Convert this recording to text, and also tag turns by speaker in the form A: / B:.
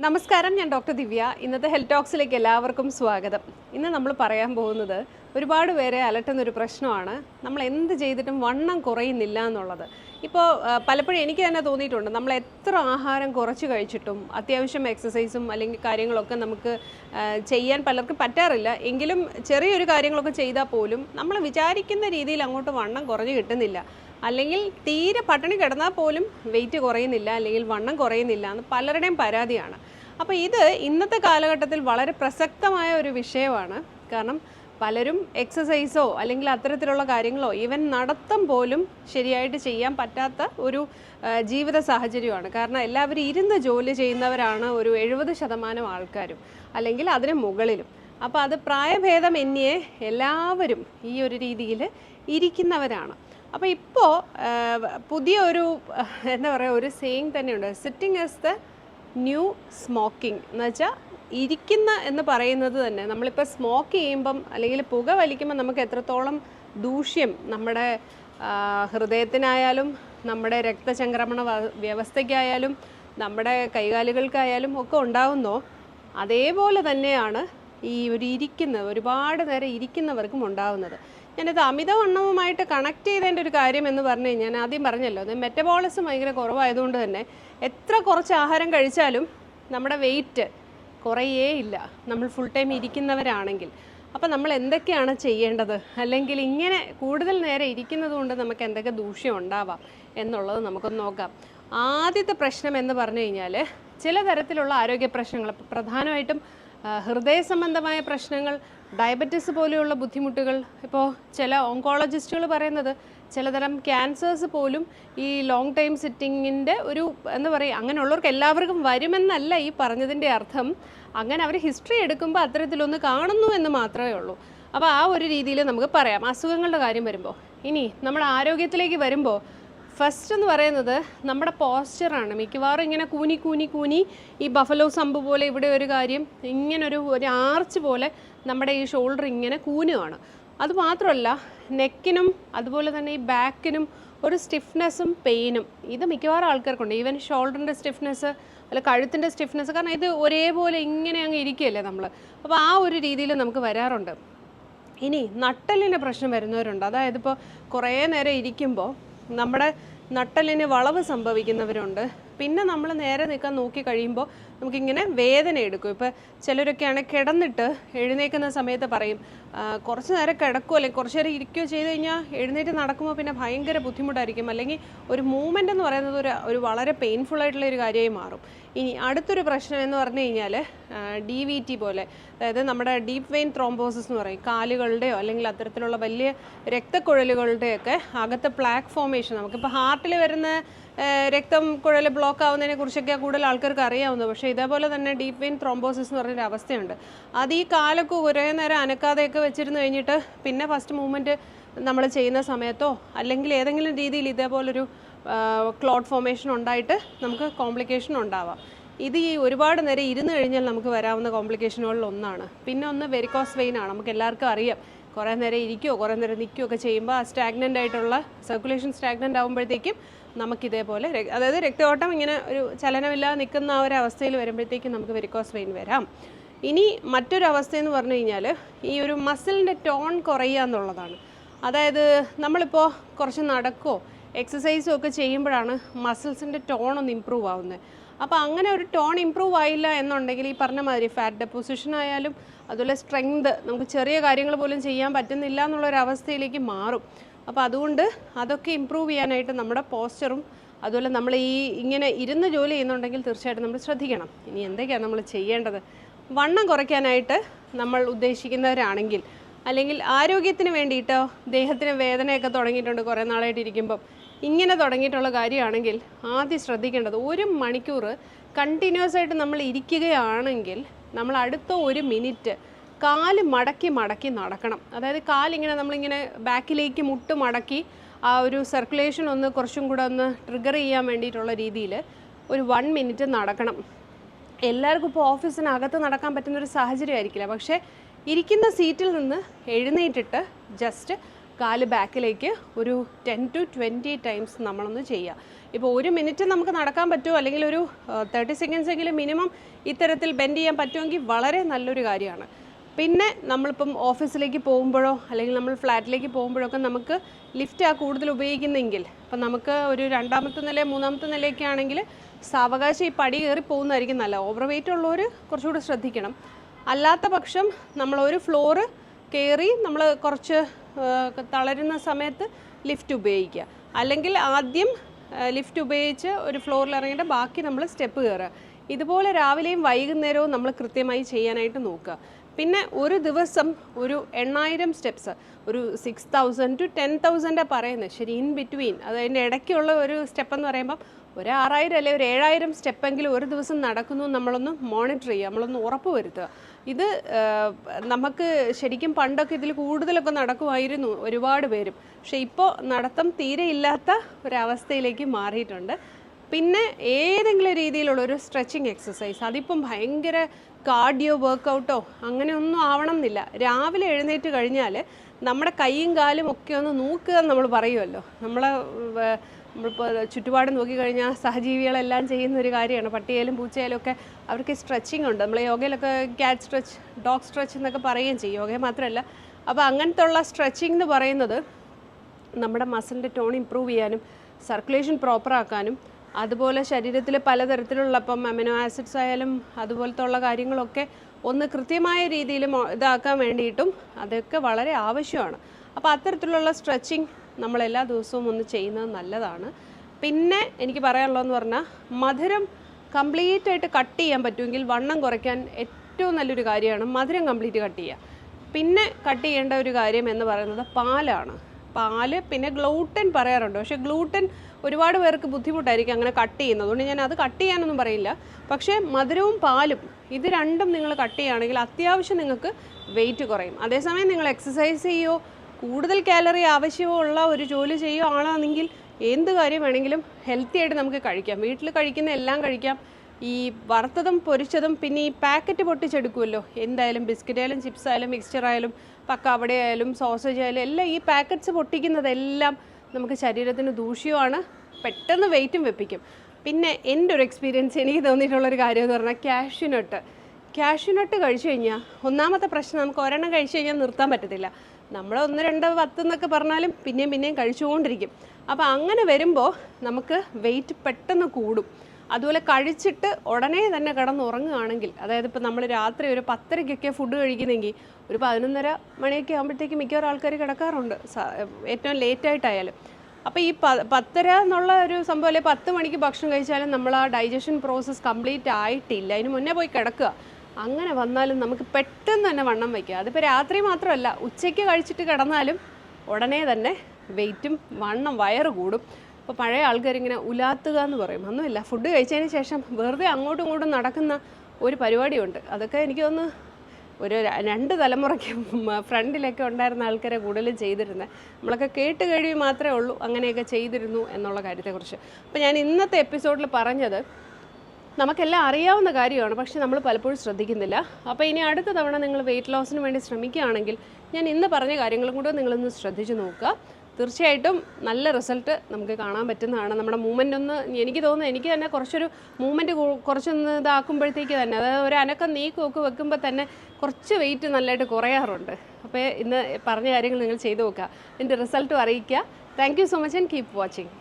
A: നമസ്കാരം ഞാൻ ഡോക്ടർ ദിവ്യ. ഇന്നത്തെ ഹെൽത്ത് ടോക്സിലേക്ക് എല്ലാവർക്കും സ്വാഗതം. ഇന്ന് നമ്മൾ പറയാൻ പോകുന്നത് ഒരുപാട് പേരെ അലട്ടുന്ന ഒരു പ്രശ്നമാണ്. നമ്മൾ എന്ത് ചെയ്തിട്ടും വണ്ണം കുറയുന്നില്ല എന്നുള്ളത്. ഇപ്പോൾ പലപ്പോഴും എനിക്ക് തന്നെ തോന്നിയിട്ടുണ്ട് നമ്മൾ എത്ര ആഹാരം കുറച്ച് കഴിച്ചിട്ടും അത്യാവശ്യം എക്സസൈസും അല്ലെങ്കിൽ കാര്യങ്ങളൊക്കെ നമുക്ക് ചെയ്യാൻ പലർക്കും പറ്റാറില്ല. എങ്കിലും ചെറിയൊരു കാര്യങ്ങളൊക്കെ ചെയ്താൽ പോലും നമ്മൾ വിചാരിക്കുന്ന രീതിയിൽ അങ്ങോട്ട് വണ്ണം കുറഞ്ഞു കിട്ടുന്നില്ല. അല്ലെങ്കിൽ തീരെ പട്ടിണി കിടന്നാൽ പോലും വെയിറ്റ് കുറയുന്നില്ല അല്ലെങ്കിൽ വണ്ണം കുറയുന്നില്ല എന്ന് പലരുടെയും പരാതിയാണ്. അപ്പോൾ ഇത് ഇന്നത്തെ കാലഘട്ടത്തിൽ വളരെ പ്രസക്തമായ ഒരു വിഷയമാണ്. കാരണം പലരും എക്സസൈസോ അല്ലെങ്കിൽ അത്തരത്തിലുള്ള കാര്യങ്ങളോ ഈവൻ നടത്തം പോലും ശരിയായിട്ട് ചെയ്യാൻ പറ്റാത്ത ഒരു ജീവിത സാഹചര്യമാണ്. കാരണം എല്ലാവരും ഇരുന്ന് ജോലി ചെയ്യുന്നവരാണ് ഒരു എഴുപത് ശതമാനം ആൾക്കാരും അല്ലെങ്കിൽ അതിന് മുകളിലും. അപ്പോൾ അത് പ്രായഭേദം എന്നിയെ എല്ലാവരും ഈ ഒരു രീതിയിൽ ഇരിക്കുന്നവരാണ്. അപ്പോൾ ഇപ്പോൾ പുതിയ ഒരു എന്താ പറയുക ഒരു സെയിങ് തന്നെയുണ്ട്. Sitting is the new smoking എന്ന് വെച്ചാൽ ഇരിക്കുന്ന എന്ന് പറയുന്നത് തന്നെ. നമ്മളിപ്പോൾ സ്മോക്ക് ചെയ്യുമ്പം അല്ലെങ്കിൽ പുക വലിക്കുമ്പോൾ നമുക്ക് എത്രത്തോളം ദൂഷ്യം നമ്മുടെ ഹൃദയത്തിനായാലും നമ്മുടെ രക്തചംക്രമണ വ്യവസ്ഥയ്ക്കായാലും നമ്മുടെ കൈകാലുകൾക്കായാലും ഒക്കെ ഉണ്ടാവുന്നോ അതേപോലെ തന്നെയാണ് ഈ ഒരു ഇരിക്കുന്ന ഒരുപാട് നേരം ഇരിക്കുന്നവർക്കും ഉണ്ടാവുന്നത്. ഞാനിത് അമിതവണ്ണവുമായിട്ട് കണക്ട് ചെയ്തതിന്റെ ഒരു കാര്യം എന്ന് പറഞ്ഞു കഴിഞ്ഞാൽ ആദ്യം പറഞ്ഞല്ലോ അത് മെറ്റബോളിസം ഭയങ്കര കുറവായതുകൊണ്ട് തന്നെ എത്ര കുറച്ച് ആഹാരം കഴിച്ചാലും നമ്മുടെ വെയിറ്റ് കുറയേ ഇല്ല. നമ്മൾ ഫുൾ ടൈം ഇരിക്കുന്നവരാണെങ്കിൽ. അപ്പോൾ നമ്മൾ എന്തൊക്കെയാണ് ചെയ്യേണ്ടത്? അല്ലെങ്കിൽ ഇങ്ങനെ കൂടുതൽ നേരം ഇരിക്കുന്നത് കൊണ്ട് നമുക്ക് എന്തൊക്കെ ദൂഷ്യം ഉണ്ടാവാം എന്നുള്ളത് നമുക്കൊന്ന് നോക്കാം. ആദ്യത്തെ പ്രശ്നം എന്ന് പറഞ്ഞു കഴിഞ്ഞാൽ ചില തരത്തിലുള്ള ആരോഗ്യ പ്രശ്നങ്ങൾ പ്രധാനമായിട്ടും ഹൃദയ സംബന്ധമായ പ്രശ്നങ്ങൾ ഡയബറ്റിസ് പോലെയുള്ള ബുദ്ധിമുട്ടുകൾ. ഇപ്പോൾ ചില ഓങ്കോളജിസ്റ്റുകൾ പറയുന്നത് ചിലതരം ക്യാൻസേഴ്സ് പോലും ഈ ലോങ് ടൈം സിറ്റിങ്ങിന്റെ ഒരു എന്താ പറയുക അങ്ങനെയുള്ളവർക്ക് എല്ലാവർക്കും വരുമെന്നല്ല ഈ പറഞ്ഞതിന്റെ അർത്ഥം. അങ്ങനെ അവർ ഹിസ്റ്ററി എടുക്കുമ്പോൾ അത്തരത്തിലൊന്ന് കാണുന്നു എന്ന് മാത്രമേ ഉള്ളൂ. അപ്പോൾ ആ ഒരു രീതിയിൽ നമുക്ക് പറയാം. അസുഖങ്ങളുടെ കാര്യം വരുമ്പോൾ ഇനി നമ്മുടെ ആരോഗ്യത്തിലേക്ക് വരുമ്പോൾ ഫസ്റ്റ് എന്ന് പറയുന്നത് നമ്മുടെ പോസ്ചറാണ് മിക്കവാറും ഇങ്ങനെ കൂനി കൂനി കൂനി ഈ ബഫലോ സമ്പ് പോലെ ഇവിടെ ഒരു കാര്യം ഇങ്ങനെ ഒരു ഒരു ആർച്ച് പോലെ നമ്മുടെ ഈ ഷോൾഡർ ഇങ്ങനെ കൂനുകയാണ് അതുമാത്രമല്ല നെക്കിനും അതുപോലെ തന്നെ ഈ ബാക്കിനും ഒരു സ്റ്റിഫ്നെസ്സും പെയിനും ഇത് മിക്കവാറും ആൾക്കാർക്കുണ്ട്. ഈവൻ ഷോൾഡറിന്റെ സ്റ്റിഫ്നെസ് അല്ല കഴുത്തിന്റെ സ്റ്റിഫ്നെസ് കാരണം ഇത് ഒരേപോലെ ഇങ്ങനെ അങ്ങ് ഇരിക്കുകയല്ലേ നമ്മൾ അപ്പോൾ ആ ഒരു രീതിയിൽ നമുക്ക് വരാറുണ്ട്. ഇനി നട്ടലിന്റെ പ്രശ്നം വരുന്നവരുണ്ട്. അതായത് ഇപ്പോൾ കുറേ നേരം ഇരിക്കുമ്പോൾ നമ്മുടെ നട്ടലിന് വളവ് സംഭവിക്കുന്നവരുണ്ട്. പിന്നെ നമ്മൾ നേരെ നിൽക്കാൻ നോക്കി കഴിയുമ്പോൾ നമുക്കിങ്ങനെ വേദന എടുക്കും. ഇപ്പോൾ ചിലരൊക്കെയാണ് കിടന്നിട്ട് എഴുന്നേക്കുന്ന സമയത്ത് പറയും കുറച്ച് നേരം കിടക്കുമോ അല്ലെങ്കിൽ കുറച്ച് നേരം ഇരിക്കുകയോ ചെയ്ത് കഴിഞ്ഞാൽ എഴുന്നേറ്റ് നടക്കുമ്പോൾ പിന്നെ ഭയങ്കര ബുദ്ധിമുട്ടായിരിക്കും. അല്ലെങ്കിൽ ഒരു മൂവ്മെന്റ് എന്ന് പറയുന്നത് ഒരു ഒരു വളരെ പെയിൻഫുൾ ആയിട്ടുള്ള ഒരു കാര്യമായി മാറും. ഇനി അടുത്തൊരു പ്രശ്നം എന്ന് പറഞ്ഞു കഴിഞ്ഞാൽ ഡി വി ടി പോലെ. അതായത് നമ്മുടെ ഡീപ്പ് വെയിൻ ത്രോംബോസിസ് എന്ന് പറയും. കാലുകളുടെയോ അല്ലെങ്കിൽ അത്തരത്തിലുള്ള വലിയ രക്തക്കുഴലുകളുടെയൊക്കെ അകത്തെ പ്ലാക്ക് ഫോമേഷൻ നമുക്കിപ്പോൾ ഹാർട്ടിൽ വരുന്ന രക്തം കുഴൽ ബ്ലോക്ക് ആവുന്നതിനെ കുറിച്ചൊക്കെ കൂടുതൽ ആൾക്കാർക്ക് അറിയാവുന്നത് പക്ഷേ ഇതേപോലെ തന്നെ ഡീപ്പ് വെയിൻ ത്രോംബോസിസ് എന്ന് പറഞ്ഞൊരു അവസ്ഥയുണ്ട്. അത് ഈ കാലൊക്കെ കുറേ നേരം അനക്കാതെയൊക്കെ വെച്ചിരുന്നു കഴിഞ്ഞിട്ട് പിന്നെ ഫസ്റ്റ് മൂവ്മെന്റ് നമ്മൾ ചെയ്യുന്ന സമയത്തോ അല്ലെങ്കിൽ ഏതെങ്കിലും രീതിയിൽ ഇതേപോലൊരു ക്ലോട്ട് ഫോമേഷൻ ഉണ്ടായിട്ട് നമുക്ക് കോംപ്ലിക്കേഷൻ ഉണ്ടാവാം. ഇത് ഈ ഒരുപാട് നേരം ഇരുന്ന് കഴിഞ്ഞാൽ നമുക്ക് വരാവുന്ന കോംപ്ലിക്കേഷനുകളിൽ ഒന്നാണ്. പിന്നെ ഒന്ന് വെരിക്കോസ് വെയിൻ ആണ്. നമുക്ക് എല്ലാവർക്കും അറിയാം. കുറേ നേരം ഇരിക്കുകയോ കുറേ നേരം നിൽക്കുകയോ ഒക്കെ ചെയ്യുമ്പോൾ ആ സ്റ്റാഗ്നന്റ് ആയിട്ടുള്ള സർക്കുലേഷൻ സ്റ്റാഗ്നന്റ് ആകുമ്പോഴത്തേക്കും നമുക്കിതേപോലെ അതായത് രക്തയോട്ടം ഇങ്ങനെ ഒരു ചലനമില്ലാതെ നിൽക്കുന്ന ആ ഒരു അവസ്ഥയിൽ വരുമ്പോഴത്തേക്കും നമുക്ക് വെരിക്കോസ് വെയിൻ വരാം. ഇനി മറ്റൊരു അവസ്ഥ എന്ന് പറഞ്ഞു കഴിഞ്ഞാൽ ഈ ഒരു മസിലിന്റെ ടോൺ കുറയുക എന്നുള്ളതാണ്. അതായത് നമ്മളിപ്പോൾ കുറച്ച് നടക്കുകയോ എക്സസൈസും ഒക്കെ ചെയ്യുമ്പോഴാണ് മസിൽസിന്റെ ടോൺ ഒന്ന് ഇമ്പ്രൂവ് ആവുന്നത്. അപ്പോൾ അങ്ങനെ ഒരു ടോൺ ഇമ്പ്രൂവ് ആയില്ല എന്നുണ്ടെങ്കിൽ ഈ പറഞ്ഞ മാതിരി ഫാറ്റ് ഡെപ്പോസിഷൻ ആയാലും അതുപോലെ സ്ട്രെങ്ത് നമുക്ക് ചെറിയ കാര്യങ്ങൾ പോലും ചെയ്യാൻ പറ്റുന്നില്ല എന്നുള്ളൊരവസ്ഥയിലേക്ക് മാറും. അപ്പോൾ അതുകൊണ്ട് അതൊക്കെ ഇമ്പ്രൂവ് ചെയ്യാനായിട്ട് നമ്മുടെ പോസ്റ്ററും അതുപോലെ നമ്മൾ ഈ ഇങ്ങനെ ഇരുന്ന് ജോലി ചെയ്യുന്നുണ്ടെങ്കിൽ തീർച്ചയായിട്ടും നമ്മൾ ശ്രദ്ധിക്കണം. ഇനി എന്തൊക്കെയാണ് നമ്മൾ ചെയ്യേണ്ടത്? വണ്ണം കുറയ്ക്കാനായിട്ട് നമ്മൾ ഉദ്ദേശിക്കുന്നവരാണെങ്കിൽ അല്ലെങ്കിൽ ആരോഗ്യത്തിന് വേണ്ടിയിട്ടോ ദേഹത്തിന് വേദനയൊക്കെ തുടങ്ങിയിട്ടുണ്ട് കുറേ നാളായിട്ട് ഇരിക്കുമ്പം ഇങ്ങനെ തുടങ്ങിയിട്ടുള്ള കാര്യമാണെങ്കിൽ ആദ്യം ശ്രദ്ധിക്കേണ്ടത് ഒരു മണിക്കൂർ കണ്ടിന്യൂസ് ആയിട്ട് നമ്മൾ ഇരിക്കുകയാണെങ്കിൽ നമ്മൾ അടുത്ത ഒരു മിനിറ്റ് കാൽ മടക്കി മടക്കി നടക്കണം. അതായത് കാലിങ്ങനെ നമ്മളിങ്ങനെ ബാക്കിലേക്ക് മുട്ട് മടക്കി ആ ഒരു സർക്കുലേഷൻ ഒന്ന് കുറച്ചും കൂടെ ഒന്ന് ട്രിഗർ ചെയ്യാൻ വേണ്ടിയിട്ടുള്ള രീതിയിൽ ഒരു വൺ മിനിറ്റ് നടക്കണം. എല്ലാവർക്കും ഇപ്പോൾ ഓഫീസിനകത്ത് നടക്കാൻ പറ്റുന്ന ഒരു സാഹചര്യം ആയിരിക്കില്ല. പക്ഷേ ഇരിക്കുന്ന സീറ്റിൽ നിന്ന് എഴുന്നേറ്റിട്ട് ജസ്റ്റ് കാൽ ബാക്കിലേക്ക് ഒരു ടെൻ ടു ട്വന്റി ടൈംസ് നമ്മളൊന്ന് ചെയ്യുക ഇപ്പോൾ ഒരു മിനിറ്റ് നമുക്ക് നടക്കാൻ പറ്റുമോ? അല്ലെങ്കിൽ ഒരു തേർട്ടി സെക്കൻഡ്സ് എങ്കിലും മിനിമം ഇത്തരത്തിൽ ബെൻഡ് ചെയ്യാൻ പറ്റുമെങ്കിൽ വളരെ നല്ലൊരു കാര്യമാണ്. പിന്നെ നമ്മളിപ്പം ഓഫീസിലേക്ക് പോകുമ്പോഴോ അല്ലെങ്കിൽ നമ്മൾ ഫ്ലാറ്റിലേക്ക് പോകുമ്പോഴൊക്കെ നമുക്ക് ലിഫ്റ്റ് ആ കൂടുതൽ ഉപയോഗിക്കുന്നെങ്കിൽ അപ്പം നമുക്ക് ഒരു രണ്ടാമത്തെ നില മൂന്നാമത്തെ നിലയൊക്കെ ആണെങ്കിൽ സാവകാശം ഈ പടി കയറി പോകുന്നതായിരിക്കും നല്ല ഓവർ വെയിറ്റ് ഉള്ളവർ കുറച്ചുകൂടി ശ്രദ്ധിക്കണം. അല്ലാത്ത പക്ഷം നമ്മളൊരു ഫ്ലോറ് കയറി നമ്മൾ കുറച്ച് തളരുന്ന സമയത്ത് ലിഫ്റ്റ് ഉപയോഗിക്കുക. അല്ലെങ്കിൽ ആദ്യം ലിഫ്റ്റ് ഉപയോഗിച്ച് ഒരു ഫ്ലോറിൽ ഇറങ്ങിയിട്ട് ബാക്കി നമ്മൾ സ്റ്റെപ്പ് കയറുക. ഇതുപോലെ രാവിലെയും വൈകുന്നേരവും നമ്മൾ കൃത്യമായി ചെയ്യാനായിട്ട് നോക്കുക. പിന്നെ ഒരു ദിവസം ഒരു എണ്ണായിരം സ്റ്റെപ്സ് ഒരു സിക്സ് തൗസൻഡ് ടു ടെൻ തൗസൻഡാണ് പറയുന്നത് ശരി ഇൻ ബിറ്റ്വീൻ അതതിന്റെ ഇടയ്ക്കുള്ള ഒരു സ്റ്റെപ്പ് എന്ന് പറയുമ്പം ഒരു ആറായിരം അല്ലെങ്കിൽ ഒരു ഏഴായിരം സ്റ്റെപ്പെങ്കിലും ഒരു ദിവസം നടക്കുന്നു നമ്മളൊന്ന് മോണിറ്റർ ചെയ്യുക നമ്മളൊന്ന് ഉറപ്പ് വരുത്തുക. ഇത് നമുക്ക് ശരിക്കും പണ്ടൊക്കെ ഇതിൽ കൂടുതലൊക്കെ നടക്കുമായിരുന്നു ഒരുപാട് പേരും. പക്ഷെ ഇപ്പോൾ നടത്തം തീരെ ഇല്ലാത്ത ഒരവസ്ഥയിലേക്ക് മാറിയിട്ടുണ്ട്. പിന്നെ ഏതെങ്കിലും രീതിയിലുള്ള ഒരു സ്ട്രെച്ചിങ് എക്സസൈസ് അതിപ്പം ഭയങ്കര കാർഡിയോ വർക്കൗട്ടോ അങ്ങനെയൊന്നും ആവണം എന്നില്ല രാവിലെ എഴുന്നേറ്റ് കഴിഞ്ഞാൽ നമ്മുടെ കൈയും കാലും ഒക്കെ ഒന്ന് നോക്കുക എന്ന് നമ്മൾ പറയുമല്ലോ. നമ്മളെ നമ്മളിപ്പോൾ ചുറ്റുപാട് നോക്കിക്കഴിഞ്ഞാൽ സഹജീവികളെല്ലാം ചെയ്യുന്ന ഒരു കാര്യമാണ്. പട്ടിയായാലും പൂച്ചയായാലും ഒക്കെ അവർക്ക് സ്ട്രെച്ചിങ് ഉണ്ട്. നമ്മൾ യോഗയിലൊക്കെ ക്യാറ്റ് സ്ട്രെച്ച് ഡോഗ് സ്ട്രെച്ച് എന്നൊക്കെ പറയുകയും ചെയ്യും. യോഗയെ മാത്രമല്ല. അപ്പോൾ അങ്ങനത്തെ ഉള്ള സ്ട്രെച്ചിങ് എന്ന് പറയുന്നത് നമ്മുടെ മസിലിന്റെ ടോൺ ഇമ്പ്രൂവ് ചെയ്യാനും സർക്കുലേഷൻ പ്രോപ്പർ ആക്കാനും അതുപോലെ ശരീരത്തിൽ പലതരത്തിലുള്ള ഇപ്പം അമിനോ ആസിഡ്സ് ആയാലും അതുപോലത്തെ ഉള്ള കാര്യങ്ങളൊക്കെ ഒന്ന് കൃത്യമായ രീതിയിൽ ഇതാക്കാൻ വേണ്ടിയിട്ടും അതൊക്കെ വളരെ ആവശ്യമാണ്. അപ്പോൾ അത്തരത്തിലുള്ള സ്ട്രെച്ചിങ് നമ്മൾ എല്ലാ ദിവസവും ഒന്ന് ചെയ്യുന്നത് നല്ലതാണ്. പിന്നെ എനിക്ക് പറയാനുള്ളതെന്ന് പറഞ്ഞാൽ മധുരം കംപ്ലീറ്റ് ആയിട്ട് കട്ട് ചെയ്യാൻ പറ്റുമെങ്കിൽ വണ്ണം കുറയ്ക്കാൻ ഏറ്റവും നല്ലൊരു കാര്യമാണ് മധുരം കംപ്ലീറ്റ് കട്ട് ചെയ്യുക. പിന്നെ കട്ട് ചെയ്യേണ്ട ഒരു കാര്യം എന്ന് പറയുന്നത് പാലാണ്. പാൽ പിന്നെ ഗ്ലൂട്ടൻ പറയാറുണ്ട്. പക്ഷേ ഗ്ലൂട്ടൻ ഒരുപാട് പേർക്ക് ബുദ്ധിമുട്ടായിരിക്കും അങ്ങനെ കട്ട് ചെയ്യുന്നത്. അതുകൊണ്ട് ഞാൻ അത് കട്ട് ചെയ്യാനൊന്നും പറയില്ല. പക്ഷേ മധുരവും പാലും ഇത് രണ്ടും നിങ്ങൾ കട്ട് ചെയ്യുകയാണെങ്കിൽ അത്യാവശ്യം നിങ്ങൾക്ക് വെയിറ്റ് കുറയും. അതേസമയം നിങ്ങൾ എക്സസൈസ് ചെയ്യുമോ കൂടുതൽ കാലറി ആവശ്യമുള്ള ഒരു ജോലി ചെയ്യുകയാണെങ്കിൽ എന്ത് കാര്യം വേണമെങ്കിലും ഹെൽത്തി ആയിട്ട് നമുക്ക് കഴിക്കാം. വീട്ടിൽ കഴിക്കുന്ന എല്ലാം കഴിക്കാം. ഈ വറുത്തതും പൊരിച്ചതും പിന്നെ ഈ പാക്കറ്റ് പൊട്ടിച്ചെടുക്കുമല്ലോ എന്തായാലും ബിസ്ക്കറ്റ് ആയാലും ചിപ്സ് ആയാലും മിക്സ്ചർ ആയാലും പക്കാവട ആയാലും സോസേജ് ആയാലും എല്ലാം ഈ പാക്കറ്റ്സ് പൊട്ടിക്കുന്നതെല്ലാം നമുക്ക് ശരീരത്തിന് ദൂഷ്യമാണ്. പെട്ടെന്ന് വെയിറ്റും വെപ്പിക്കും. പിന്നെ എന്റെ ഒരു എക്സ്പീരിയൻസ് എനിക്ക് തോന്നിയിട്ടുള്ളൊരു കാര്യം എന്ന് പറഞ്ഞാൽ കാഷ്യൂനട്ട് കാഷ്യൂനട്ട് കഴിച്ചു കഴിഞ്ഞാൽ ഒന്നാമത്തെ പ്രശ്നം നമുക്ക് ഒരെണ്ണം കഴിച്ചു കഴിഞ്ഞാൽ നിർത്താൻ പറ്റത്തില്ല. നമ്മൾ ഒന്ന് രണ്ട് പത്ത് എന്നൊക്കെ പറഞ്ഞാലും പിന്നെയും പിന്നെയും കഴിച്ചുകൊണ്ടിരിക്കും. അപ്പോൾ അങ്ങനെ വരുമ്പോൾ നമുക്ക് വെയിറ്റ് പെട്ടെന്ന് കൂടും. അതുപോലെ കഴിച്ചിട്ട് ഉടനെ തന്നെ കിടന്ന് ഉറങ്ങുകയാണെങ്കിൽ അതായത് ഇപ്പോൾ നമ്മൾ രാത്രി ഒരു പത്തരയ്ക്കൊക്കെ ഫുഡ് കഴിക്കുന്നെങ്കിൽ ഒരു പതിനൊന്നര മണിയൊക്കെ ആകുമ്പോഴത്തേക്ക് മിക്കവാറും ആൾക്കാർ കിടക്കാറുണ്ട്. ഏറ്റവും ലേറ്റായിട്ടായാലും അപ്പോൾ ഈ പ പത്തര എന്നുള്ള ഒരു സംഭവം അല്ലെങ്കിൽ പത്ത് മണിക്ക് ഭക്ഷണം കഴിച്ചാലും നമ്മൾ ആ ഡൈജഷൻ പ്രോസസ്സ് കംപ്ലീറ്റ് ആയിട്ടില്ല. അതിന് മുന്നേ പോയി കിടക്കുക. അങ്ങനെ വന്നാലും നമുക്ക് പെട്ടെന്ന് തന്നെ വണ്ണം വയ്ക്കുക അതിപ്പോൾ രാത്രി മാത്രമല്ല ഉച്ചയ്ക്ക് കഴിച്ചിട്ട് കിടന്നാലും ഉടനെ തന്നെ വെയിറ്റും വണ്ണം വയറ് കൂടും. ഇപ്പോൾ പഴയ ആൾക്കാർ ആൾക്കാരിങ്ങനെ ഉലാത്തുക എന്ന് പറയും. ഒന്നുമില്ല ഫുഡ് കഴിച്ചതിന് ശേഷം വെറുതെ അങ്ങോട്ടും ഇങ്ങോട്ടും നടക്കുന്ന ഒരു പരിപാടിയുണ്ട്. അതൊക്കെ എനിക്കൊന്ന് ഒരു രണ്ട് തലമുറയ്ക്ക് ഫ്രണ്ടിലൊക്കെ ഉണ്ടായിരുന്ന ആൾക്കാരെ കൂടുതലും ചെയ്തിരുന്നത് നമ്മളൊക്കെ കേട്ട് കഴിവ് മാത്രമേ ഉള്ളൂ. അങ്ങനെയൊക്കെ ചെയ്തിരുന്നു എന്നുള്ള കാര്യത്തെക്കുറിച്ച്. അപ്പോൾ ഞാൻ ഇന്നത്തെ എപ്പിസോഡിൽ പറഞ്ഞത് നമുക്കെല്ലാം അറിയാവുന്ന കാര്യമാണ് പക്ഷേ നമ്മൾ പലപ്പോഴും ശ്രദ്ധിക്കുന്നില്ല. അപ്പോൾ ഇനി അടുത്ത തവണ നിങ്ങൾ വെയിറ്റ് ലോസിന് വേണ്ടി ശ്രമിക്കുകയാണെങ്കിൽ ഞാൻ ഇന്ന് പറഞ്ഞ കാര്യങ്ങളും കൂടെ നിങ്ങളൊന്ന് ശ്രദ്ധിച്ച് നോക്കുക. തീർച്ചയായിട്ടും നല്ല റിസൾട്ട് നമുക്ക് കാണാൻ പറ്റുന്നതാണ്. നമ്മുടെ മൂവ്മെന്റ് ഒന്ന് എനിക്ക് തോന്നുന്നു എനിക്ക് തന്നെ കുറച്ചൊരു മൂവ്മെന്റ് കുറച്ചൊന്ന് ഇതാക്കുമ്പോഴത്തേക്ക് തന്നെ അതായത് ഒരു അനക്കം നീക്കമൊക്കെ വെക്കുമ്പോൾ തന്നെ കുറച്ച് വെയിറ്റ് നല്ലതായിട്ട് കുറയാറുണ്ട്. അപ്പോൾ ഇന്ന് പറഞ്ഞ കാര്യങ്ങൾ നിങ്ങൾ ചെയ്തു നോക്കുക. എന്റെ റിസൾട്ടും അറിയിക്കുക. Thank you so much and keep watching